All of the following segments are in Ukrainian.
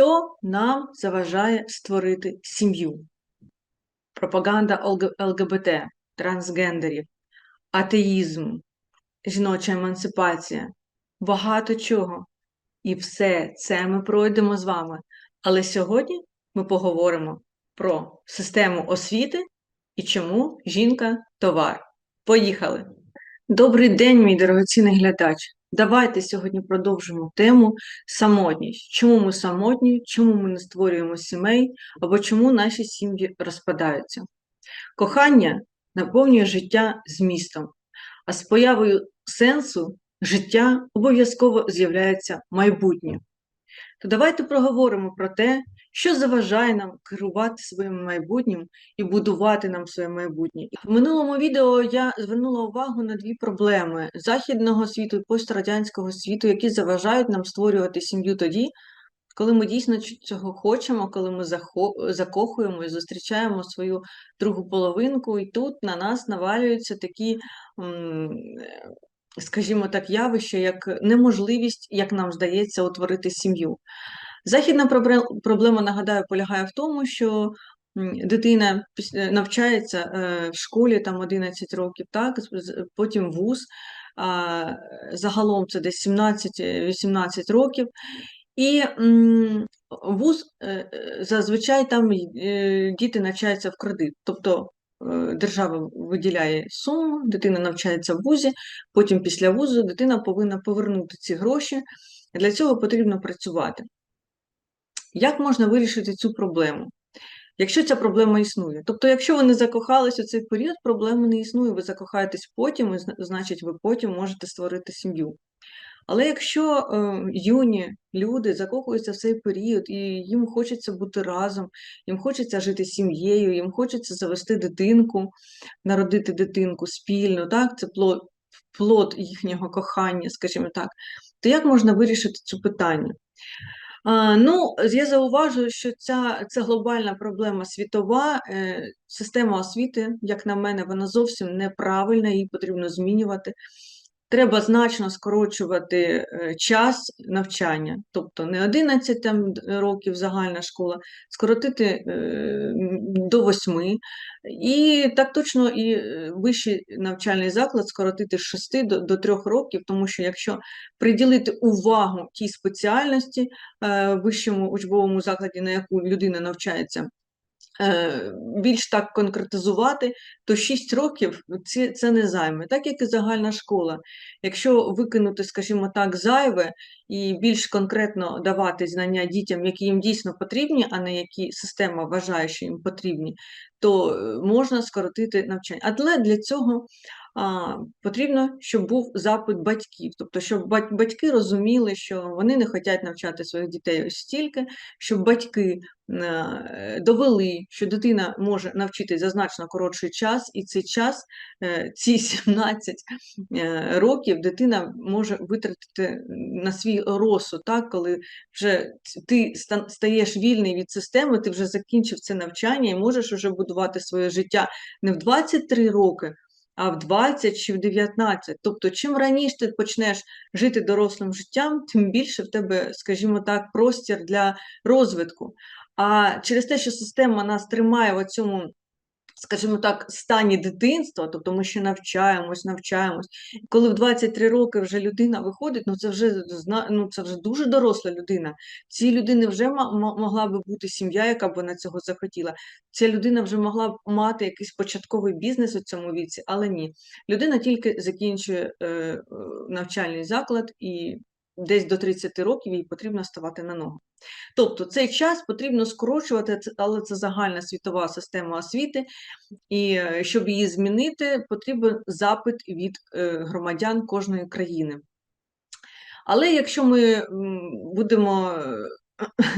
Що нам заважає створити сім'ю? Пропаганда ЛГБТ, трансгендерів, атеїзм, жіноча емансипація, багато чого. І все це ми пройдемо з вами. Але сьогодні ми поговоримо про систему освіти і чому жінка товар. Поїхали! Добрий день, мій дорогоцінний глядач! Давайте сьогодні продовжимо тему самотність. Чому ми самотні, чому ми не створюємо сімей, або чому наші сім'ї розпадаються. Кохання наповнює життя змістом, а з появою сенсу життя обов'язково з'являється майбутнє. То давайте проговоримо про те, що заважає нам керувати своїм майбутнім і будувати нам своє майбутнє. В минулому відео я звернула увагу на дві проблеми західного світу і пострадянського світу, які заважають нам створювати сім'ю тоді, коли ми дійсно цього хочемо, коли ми закохуємо і зустрічаємо свою другу половинку, і тут на нас навалюються такі. Скажімо так, явище, як неможливість, як нам здається, утворити сім'ю. Західна проблема, нагадаю, полягає в тому, що дитина навчається е, в школі там 11 років, так, потім вуз, загалом це десь 17-18 років. І вуз е, е, зазвичай там е, діти навчаються в кредит. Тобто е, держава виділяє суму, дитина навчається в вузі, потім після вузу дитина повинна повернути ці гроші. Для цього потрібно працювати. Як можна вирішити цю проблему? Якщо ця проблема існує. Тобто, якщо ви не закохались у цей період, проблеми не існує, ви закохаєтесь потім, і значить, ви потім можете створити сім'ю. Але якщо е, юні люди закохуються в цей період, і їм хочеться бути разом, їм хочеться жити сім'єю, їм хочеться завести дитинку, народити дитинку спільно, так, це плод, плод їхнього кохання, скажімо так, то як можна вирішити це питання? Ну, я зауважую, що ця, це глобальна проблема світова. Е, Система освіти, як на мене, вона зовсім неправильна, її потрібно змінювати. Треба значно скорочувати е, час навчання, тобто не 11 там, років загальна школа, скоротити е, до 8, і так точно і е, вищий навчальний заклад скоротити з 6 до, до 3 років, тому що якщо приділити увагу тій спеціальності, вищому учбовому закладі, на яку людина навчається, більш так конкретизувати, то 6 років це, це не займе, так як і загальна школа. Якщо викинути, скажімо так, зайве і більш конкретно давати знання дітям, які їм дійсно потрібні, а не які система вважає, що їм потрібні, то е, можна скоротити навчання. Але для цього а, потрібно, щоб був запит батьків, тобто, щоб батьки розуміли, що вони не хочуть навчати своїх дітей ось стільки, щоб батьки е, довели, що дитина може навчитись за значно коротший час, і цей час, е, ці 17 е, років, дитина може витратити на свій розсуд, так, коли вже ти стаєш вільний від системи, ти вже закінчив це навчання і можеш вже будувати своє життя не в 23 роки, а в 20 чи в 19. Тобто, чим раніше ти почнеш жити дорослим життям, тим більше в тебе, скажімо так, простір для розвитку. А через те, що система нас тримає в цьому, скажімо так, стані дитинства, тобто ми ще навчаємось, навчаємось. Коли в 23 роки вже людина виходить, ну це вже ну, це вже дуже доросла людина. Цій людини вже могла би бути сім'я, яка б вона цього захотіла. Ця людина вже могла б мати якийсь початковий бізнес у цьому віці, але ні. Людина тільки закінчує е, е, навчальний заклад і десь до 30 років їй потрібно ставати на ноги. Тобто цей час потрібно скорочувати, але це загальна світова система освіти, і е, щоб її змінити, потрібен запит від е, громадян кожної країни. Але якщо ми будемо е,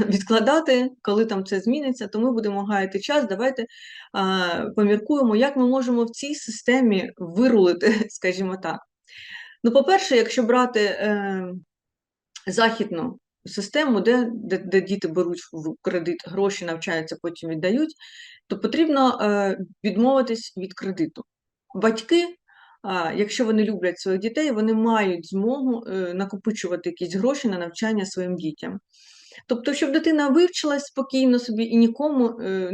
відкладати, коли там це зміниться, то ми будемо гаяти час. Давайте а, поміркуємо, як ми можемо в цій системі вирулити, скажімо так. Ну, по-перше, якщо брати західну систему, де, де, де діти беруть в кредит гроші, навчаються, потім віддають, то потрібно е, відмовитись від кредиту. Батьки, якщо вони люблять своїх дітей, вони мають змогу е, накопичувати якісь гроші на навчання своїм дітям. Тобто, щоб дитина вивчилась спокійно собі і нікому е,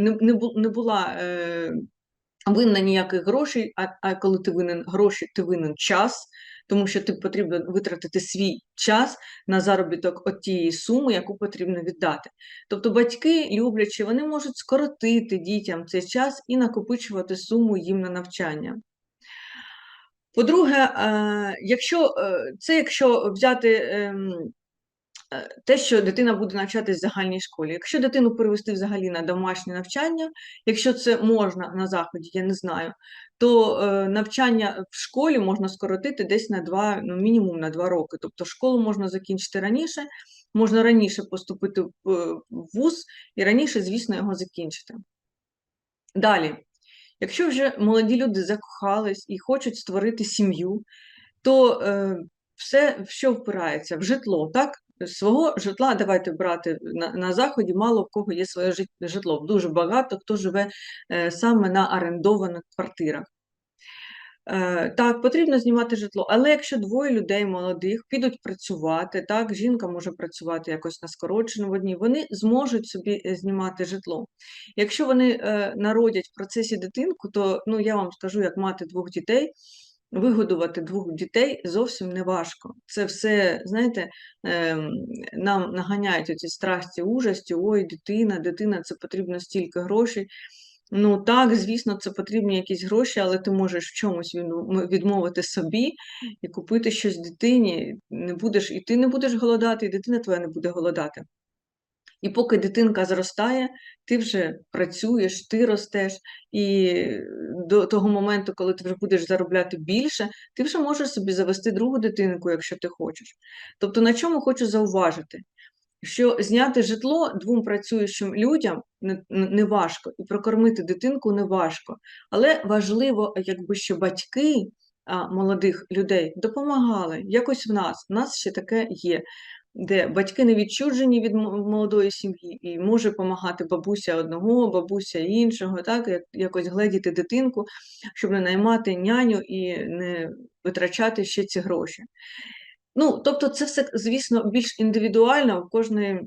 не, була е, винна ніяких грошей, а коли ти винен гроші, ти винен час, тому що тобі потрібно витратити свій час на заробіток от тієї суми, яку потрібно віддати. Тобто батьки, люблячи, вони можуть скоротити дітям цей час і накопичувати суму їм на навчання. По-друге, е, якщо е, це якщо взяти ем, е, те, що дитина буде навчатись в загальній школі. Якщо дитину перевести взагалі на домашнє навчання, якщо це можна на заході, я не знаю, то е, навчання в школі можна скоротити десь на два, ну мінімум на два роки. Тобто школу можна закінчити раніше, можна раніше поступити в е, вуз і раніше, звісно, його закінчити. Далі, якщо вже молоді люди закохались і хочуть створити сім'ю, то е, все що впирається? В житло, так? Свого житла давайте брати на, на заході, мало в кого є своє житло. Дуже багато хто живе е, саме на орендованих квартирах. Е, так, потрібно знімати житло, але якщо двоє людей молодих підуть працювати, так, жінка може працювати якось на скороченому дні, вони зможуть собі е, знімати житло. Якщо вони народять в процесі дитинку, то ну, я вам скажу, як мати двох дітей, вигодувати двох дітей зовсім не важко. Це все, знаєте, ем, нам наганяють оці страсті, ужасті, ой, дитина, дитина, це потрібно стільки грошей. Ну так, звісно, це потрібні якісь гроші, але ти можеш в чомусь відмовити собі і купити щось дитині. Не будеш, і ти не будеш голодати, і дитина твоя не буде голодати. І поки дитинка зростає, ти вже працюєш, ти ростеш, і до того моменту, коли ти вже будеш заробляти більше, ти вже можеш собі завести другу дитинку, якщо ти хочеш. Тобто, на чому хочу зауважити? Що зняти житло двом працюючим людям не, важко, і прокормити дитинку не важко. Але важливо, якби що батьки молодих людей допомагали якось в нас. В нас ще таке є, де батьки не відчужені від молодої сім'ї, і може допомагати бабуся одного, бабуся іншого, так, як, якось гледіти дитинку, щоб не наймати няню і не витрачати ще ці гроші. Ну, тобто, це все, звісно, більш індивідуально, в кожної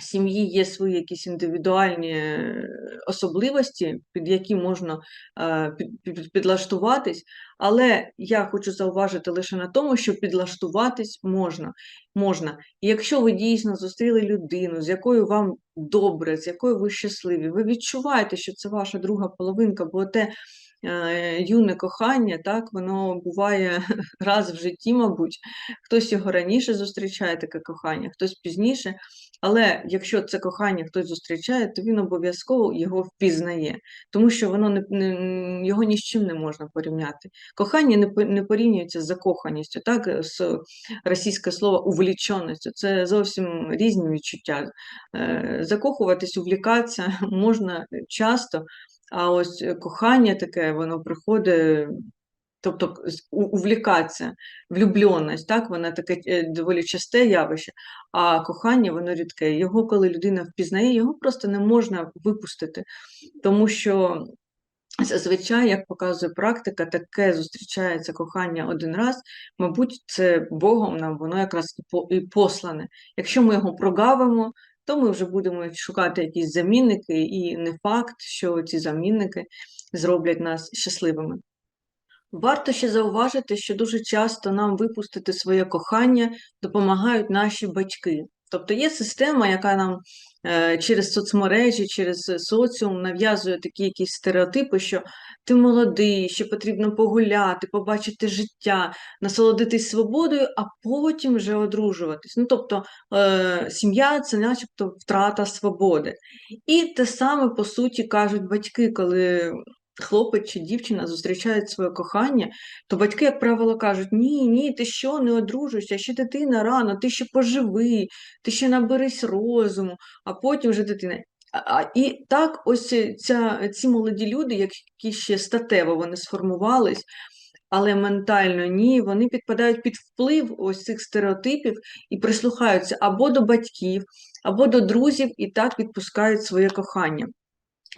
сім'ї є свої якісь індивідуальні е, особливості, під які можна е, під- під- підлаштуватись, але я хочу зауважити лише на тому, що підлаштуватись можна. можна. І якщо ви дійсно зустріли людину, з якою вам добре, з якою ви щасливі, ви відчуваєте, що це ваша друга половинка, бо те е, юне кохання, так, воно буває раз в житті, мабуть. Хтось його раніше зустрічає, таке кохання, хтось пізніше. Але якщо це кохання хтось зустрічає, то він обов'язково його впізнає, тому що воно не, не його ні з чим не можна порівняти. Кохання не, не порівнюється з закоханістю, так, з російське слово увліченістю. Це зовсім різні відчуття. Е, Закохуватись, увлікатися можна часто, а ось кохання таке, воно приходить. Тобто увлікатися, влюбленість, так, вона таке е, доволі часте явище, а кохання воно рідке. Його, коли людина впізнає, його просто не можна випустити, тому що зазвичай, як показує практика, таке зустрічається кохання один раз, мабуть, це Богом нам воно якраз і послане. Якщо ми його прогавимо, то ми вже будемо шукати якісь замінники, і не факт, що ці замінники зроблять нас щасливими. Варто ще зауважити, що дуже часто нам випустити своє кохання допомагають наші батьки. Тобто є система, яка нам е, через соцмережі, через е, соціум нав'язує такі якісь стереотипи, що ти молодий, ще потрібно погуляти, побачити життя, насолодитись свободою, а потім вже одружуватись. Ну, тобто е, сім'я це начебто втрата свободи. І те саме, по суті, кажуть батьки, коли хлопець чи дівчина зустрічають своє кохання, то батьки, як правило, кажуть: ні, ні, ти що, не одружуйся, ще дитина рано, ти ще поживи, ти ще наберись розуму, а потім вже дитина. А- і так, ось ця, ці молоді люди, які ще статево вони сформувались, але ментально ні, вони підпадають під вплив ось цих стереотипів і прислухаються або до батьків, або до друзів, і так відпускають своє кохання.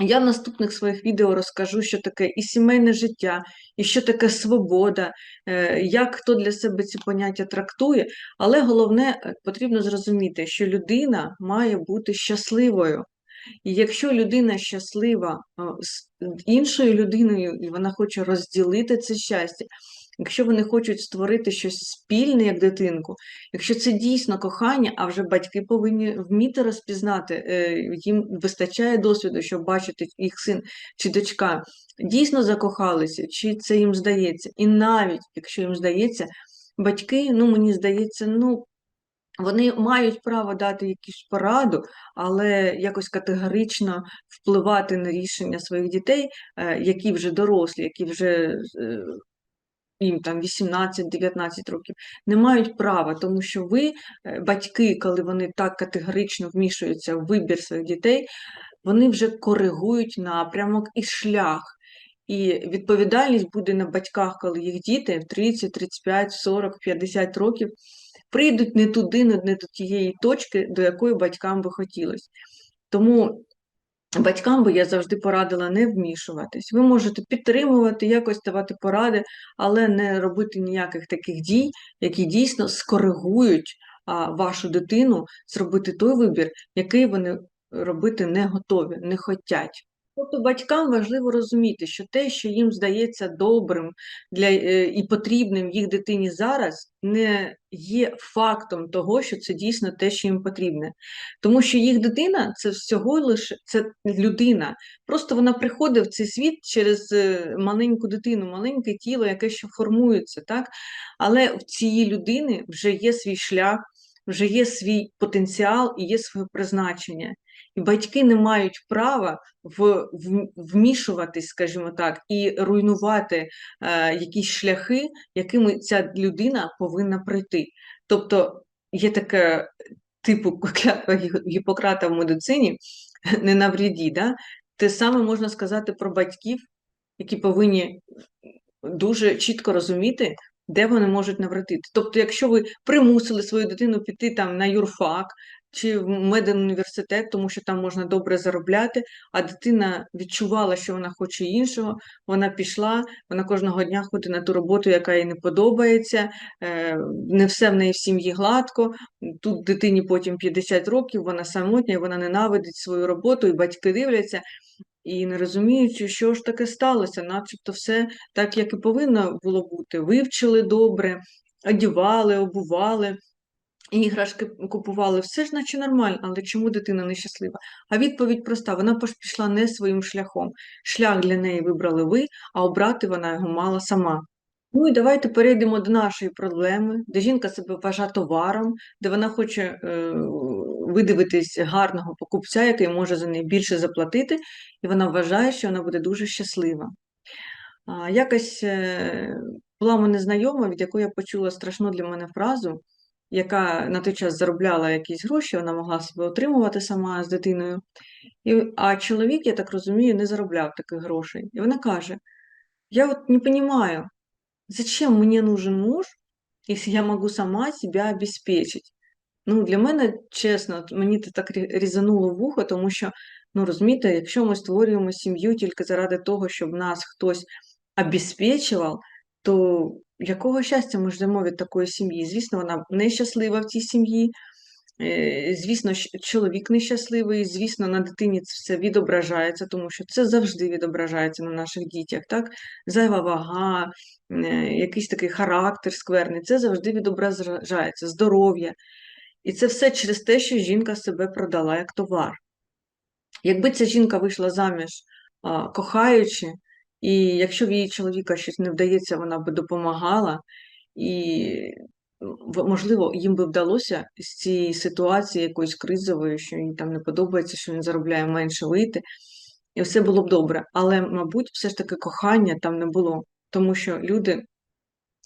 Я в наступних своїх відео розкажу, що таке і сімейне життя, і що таке свобода, е, як хто для себе ці поняття трактує. Але головне, е, потрібно зрозуміти, що людина має бути щасливою. І якщо людина щаслива з іншою людиною, і вона хоче розділити це щастя, якщо вони хочуть створити щось спільне, як дитинку, якщо це дійсно кохання, а вже батьки повинні вміти розпізнати, е, їм вистачає досвіду, щоб бачити їх син чи дочка, дійсно закохалися, чи це їм здається. І навіть якщо їм здається, батьки, ну мені здається, ну. Вони мають право дати якусь пораду, але якось категорично впливати на рішення своїх дітей, е, які вже дорослі, які вже е, їм там 18-19 років, не мають права, тому що ви, е, батьки, коли вони так категорично вмішуються в вибір своїх дітей, вони вже коригують напрямок і шлях. І відповідальність буде на батьках, коли їх діти в 30, 35, 40, 50 років прийдуть не туди, не до тієї точки, до якої батькам би хотілося. Тому батькам би я завжди порадила не вмішуватись. Ви можете підтримувати, якось давати поради, але не робити ніяких таких дій, які дійсно скоригують вашу дитину зробити той вибір, який вони робити не готові, не хочуть. Тобто батькам важливо розуміти, що те, що їм здається добрим для, е, і потрібним їх дитині зараз, не є фактом того, що це дійсно те, що їм потрібне. Тому що їх дитина це всього лише це людина. Просто вона приходить в цей світ через е, маленьку дитину, маленьке тіло, яке ще формується. так? Але в цієї людини вже є свій шлях, вже є свій потенціал і є своє призначення. І батьки не мають права в, вмішуватись, скажімо так, і руйнувати е, якісь шляхи, якими ця людина повинна пройти. Тобто є таке типу клятва Гіппократа в медицині, не навряді. Да? Те саме можна сказати про батьків, які повинні дуже чітко розуміти, де вони можуть навратити. Тобто, якщо ви примусили свою дитину піти там на юрфак чи в медуніверситет, тому що там можна добре заробляти, а дитина відчувала, що вона хоче іншого, вона пішла, вона кожного дня ходить на ту роботу, яка їй не подобається, е, не все в неї в сім'ї гладко. Тут дитині потім 50 років, вона самотня, вона ненавидить свою роботу, і батьки дивляться і не розуміючи, що ж таке сталося, начебто все так, як і повинно було бути. Вивчили добре, одівали, обували, іграшки купували, все ж наче нормально, але чому дитина нещаслива? А відповідь проста: вона пішла не своїм шляхом. Шлях для неї вибрали ви, а обрати вона його мала сама. Ну і давайте перейдемо до нашої проблеми, де жінка себе вважає товаром, де вона хоче е, видивитись гарного покупця, який може за неї більше заплатити, і вона вважає, що вона буде дуже щаслива. А, Якось е, була мене знайома, від якої я почула страшну для мене фразу, яка на той час заробляла якісь гроші, вона могла себе отримувати сама з дитиною. І, А чоловік, я так розумію, не заробляв таких грошей. І вона каже: Я от не розумію, зачем мне нужен муж, если я могу сама себя обеспечить? Ну, для мене, чесно, мені це так різануло вухо, тому що, ну розумієте, якщо ми створюємо сім'ю тільки заради того, щоб нас хтось обезпечував, то якого щастя ми ждемо від такої сім'ї? Звісно, вона нещаслива в цій сім'ї, Е, звісно, чоловік нещасливий, звісно, на дитині це все відображається, тому що це завжди відображається на наших дітях. так? Зайва вага, е, якийсь такий характер скверний, це завжди відображається, здоров'я. І це все через те, що жінка себе продала як товар. Якби ця жінка вийшла заміж кохаючи, і якщо в її чоловіка щось не вдається, вона би допомагала. І можливо, їм би вдалося з цієї ситуації якоїсь кризової, що їй там не подобається, що він заробляє менше вийти, і все було б добре. Але, мабуть, все ж таки кохання там не було, тому що люди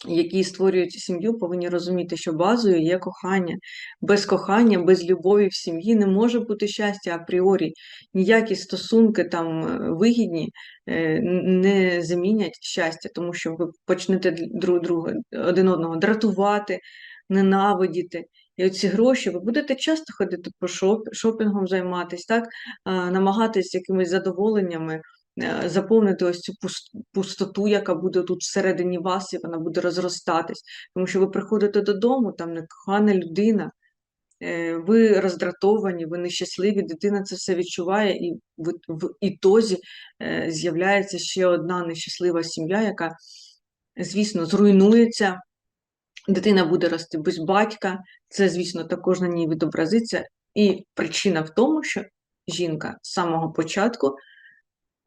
які створюють сім'ю, повинні розуміти, що базою є кохання. Без кохання, без любові в сім'ї не може бути щастя апріорі. Ніякі стосунки там е, вигідні е, не замінять щастя, тому що ви почнете друг друга один одного дратувати, ненавидіти. І оці гроші ви будете часто ходити по шоп, шопінгом займатися, так? Намагатись якимись задоволеннями заповнити ось цю пустоту, яка буде тут всередині вас, і вона буде розростатись. Тому що ви приходите додому, там некохана людина, е, ви роздратовані, ви нещасливі, дитина це все відчуває, і в, в ітозі е, з'являється ще одна нещаслива сім'я, яка, звісно, зруйнується. Дитина буде рости без батька, це, звісно, також на ній відобразиться. І причина в тому, що жінка з самого початку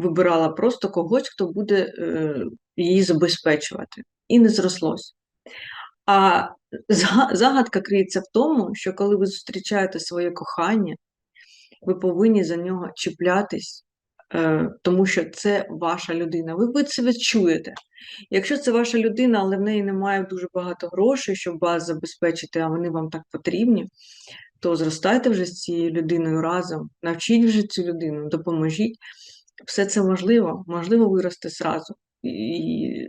вибирала просто когось, хто буде е, її забезпечувати, і не зрослось. А загадка криється в тому, що коли ви зустрічаєте своє кохання, ви повинні за нього чіплятись, е, тому що це ваша людина. Ви це відчуєте. Якщо це ваша людина, але в неї немає дуже багато грошей, щоб вас забезпечити, а вони вам так потрібні, то зростайте вже з цією людиною разом, навчіть вже цю людину, допоможіть. Все це можливо, можливо вирости зразу. І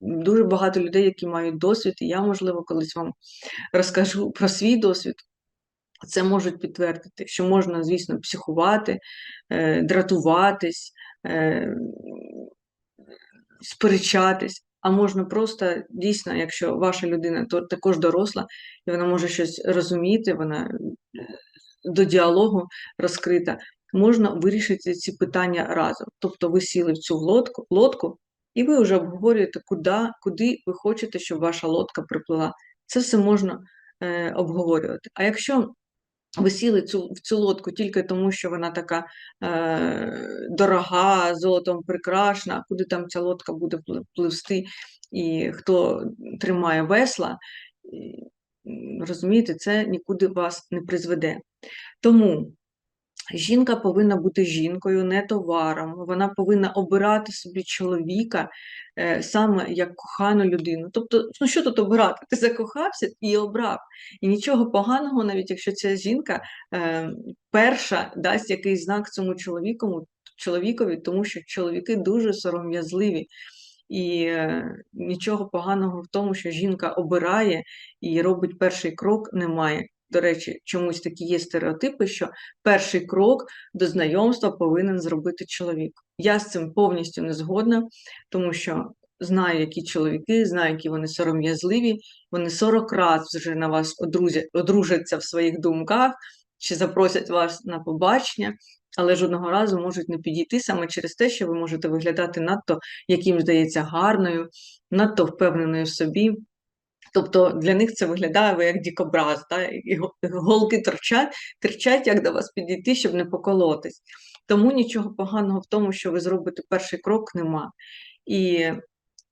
дуже багато людей, які мають досвід, і я, можливо, колись вам розкажу про свій досвід. Це можуть підтвердити, що можна, звісно, психувати, е, дратуватись, е, сперечатись, а можна просто дійсно, якщо ваша людина то також доросла, і вона може щось розуміти, вона е, до діалогу розкрита, можна вирішити ці питання разом. Тобто ви сіли в цю лодку, лодку і ви вже обговорюєте, куди, куди ви хочете, щоб ваша лодка приплила. Це все можна е, обговорювати. А якщо ви сіли цю, в цю лодку тільки тому, що вона така е, дорога, золотом прикрашена, куди там ця лодка буде пливсти, і хто тримає весла, розумієте, це нікуди вас не призведе. Тому Жінка повинна бути жінкою, не товаром. Вона повинна обирати собі чоловіка е, саме як кохану людину. Тобто, ну що тут обирати? Ти закохався і обрав. І нічого поганого, навіть якщо ця жінка е, перша дасть якийсь знак цьому чоловіку, чоловікові, тому що чоловіки дуже сором'язливі. І е, нічого поганого в тому, що жінка обирає і робить перший крок, немає. До речі, чомусь такі є стереотипи, що перший крок до знайомства повинен зробити чоловік. Я з цим повністю не згодна, тому що знаю, які чоловіки, знаю, які вони сором'язливі, вони 40 разів вже на вас одружаться в своїх думках чи запросять вас на побачення, але жодного разу можуть не підійти саме через те, що ви можете виглядати надто, як їм здається, гарною, надто впевненою в собі. Тобто для них це виглядає ви як дікобраз, та? і голки торчать, терчать, як до вас підійти, щоб не поколотись. Тому нічого поганого в тому, що ви зробите перший крок, нема. І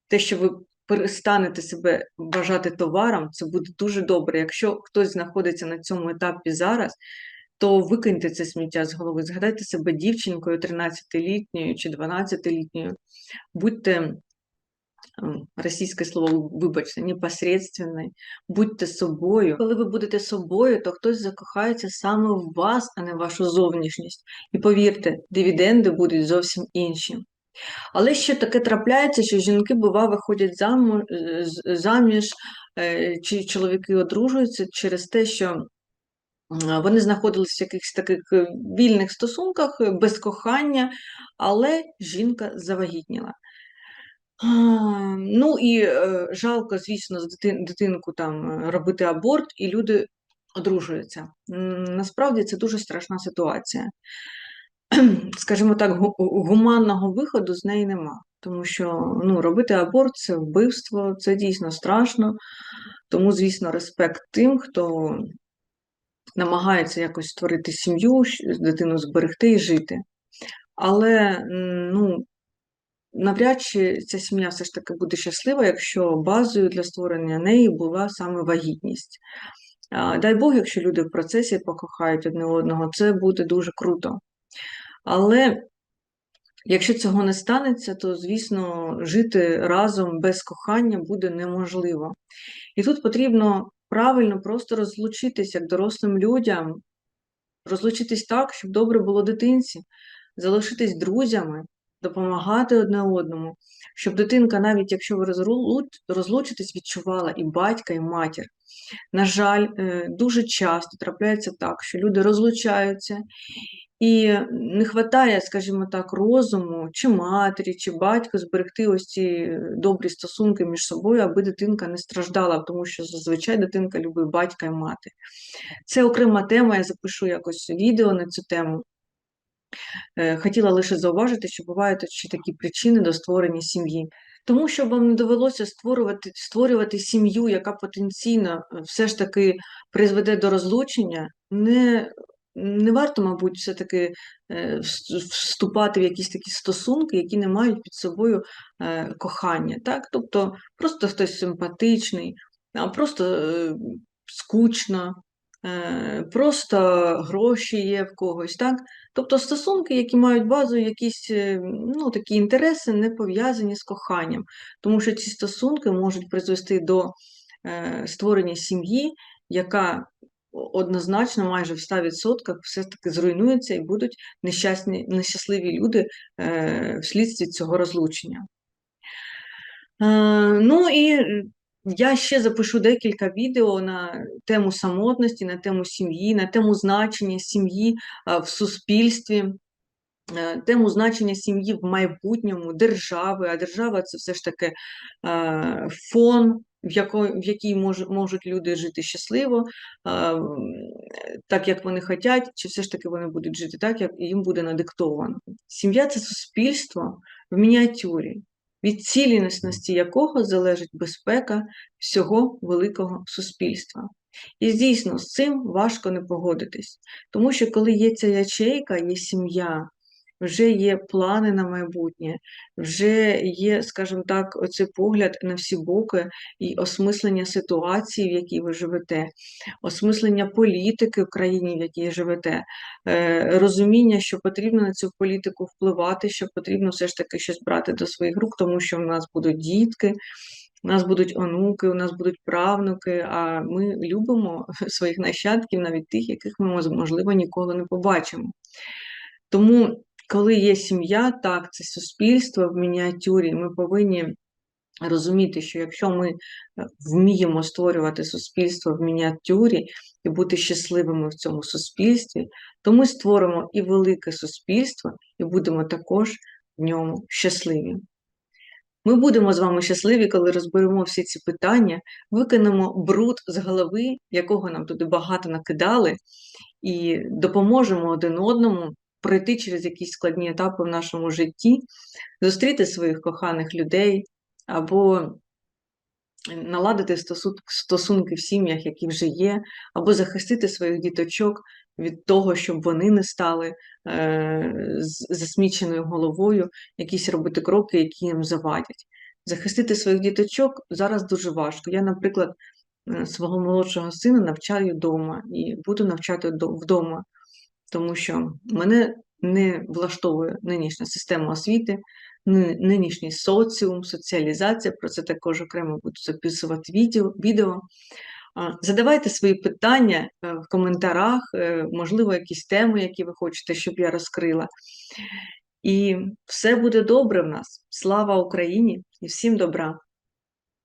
те, що ви перестанете себе вважати товаром, це буде дуже добре. Якщо хтось знаходиться на цьому етапі зараз, то викиньте це сміття з голови. Згадайте себе дівчинкою 13-літньою чи 12-літньою. Будьте російське слово, вибачте, непосредственною, будьте собою. Коли ви будете собою, то хтось закохається саме в вас, а не в вашу зовнішність. І повірте, дивіденди будуть зовсім інші. Але ще таке трапляється, що жінки, бува, виходять заміж, е, чи чоловіки одружуються через те, що вони знаходилися в якихось таких е, вільних стосунках, без кохання, але жінка завагітніла. Ну і е, жалко, звісно, з дитинку там е, робити аборт, і люди одружуються. Насправді це дуже страшна ситуація. Скажімо так, гуманного виходу з неї нема. Тому що ну, робити аборт це вбивство, це дійсно страшно. Тому, звісно, респект тим, хто намагається якось створити сім'ю, дитину зберегти і жити. Але ну, навряд чи ця сім'я все ж таки буде щаслива, якщо базою для створення неї була саме вагітність. Дай Бог, якщо люди в процесі покохають одне одного, це буде дуже круто. Але якщо цього не станеться, то, звісно, жити разом без кохання буде неможливо. І тут потрібно правильно просто розлучитись як дорослим людям, розлучитись так, щоб добре було дитинці, залишитись друзями допомагати одне одному, щоб дитинка, навіть якщо ви розлу- розлучитесь, відчувала і батька, і матір. На жаль, е, дуже часто трапляється так, що люди розлучаються, і не вистачає, скажімо так, розуму чи матері, чи батька зберегти ось ці добрі стосунки між собою, аби дитинка не страждала, тому що зазвичай дитинка любить батька і мати. Це окрема тема, я запишу якось відео на цю тему. Е, Хотіла лише зауважити, що бувають ще такі причини до створення сім'ї. Тому що вам не довелося створювати, створювати сім'ю, яка потенційно е, все ж таки призведе до розлучення, не, не варто, мабуть, все-таки е, вступати в якісь такі стосунки, які не мають під собою кохання. Так? Тобто просто хтось симпатичний, а просто скучно, просто гроші є в когось. Так? Тобто стосунки, які мають базу, якісь е, ну, такі інтереси, не пов'язані з коханням, тому що ці стосунки можуть призвести до е, створення сім'ї, яка однозначно майже в 100% все-таки зруйнується і будуть нещасні, нещасливі люди е, вслідстві цього розлучення. Е, ну і я ще запишу декілька відео на тему самотності, на тему сім'ї, на тему значення сім'ї в суспільстві, е, тему значення сім'ї в майбутньому, держави, а держава це все ж таки е, фон, в в якій мож- можуть люди жити щасливо, так як вони хочуть, чи все ж таки вони будуть жити так, як їм буде надиктовано. Сім'я це суспільство в мініатюрі, від цілісності якого залежить безпека всього великого суспільства. І дійсно з цим важко не погодитись, тому що коли є ця ячейка, є сім'я, вже є плани на майбутнє, вже є, скажімо так, оцей погляд на всі боки і осмислення ситуації, в якій ви живете, осмислення політики в країні, в якій живете, е, розуміння, що потрібно на цю політику впливати, що потрібно все ж таки щось брати до своїх рук, тому що в нас будуть дітки. У нас будуть онуки, у нас будуть правнуки, а ми любимо своїх нащадків, навіть тих, яких ми, можливо, ніколи не побачимо. Тому, коли є сім'я, так, це суспільство в мініатюрі, ми повинні розуміти, що якщо ми е, вміємо створювати суспільство в мініатюрі і бути щасливими в цьому суспільстві, то ми створимо і велике суспільство, і будемо також в ньому щасливі. Ми будемо з вами щасливі, коли розберемо всі ці питання, викинемо бруд з голови, якого нам туди багато накидали, і допоможемо один одному пройти через якісь складні етапи в нашому житті, зустріти своїх коханих людей або наладити стосунки в сім'ях, які вже є, або захистити своїх діточок від того, щоб вони не стали е, засміченою головою, якісь робити кроки, які їм завадять. Захистити своїх діточок зараз дуже важко. Я, наприклад, е, свого молодшого сина навчаю вдома і буду навчати до- вдома, тому що мене не влаштовує нинішня система освіти, нинішній соціум, соціалізація. Про це також окремо буду записувати відео. Задавайте свої питання е, в коментарях, е, можливо, якісь теми, які ви хочете, щоб я розкрила. І все буде добре в нас. Слава Україні і всім добра!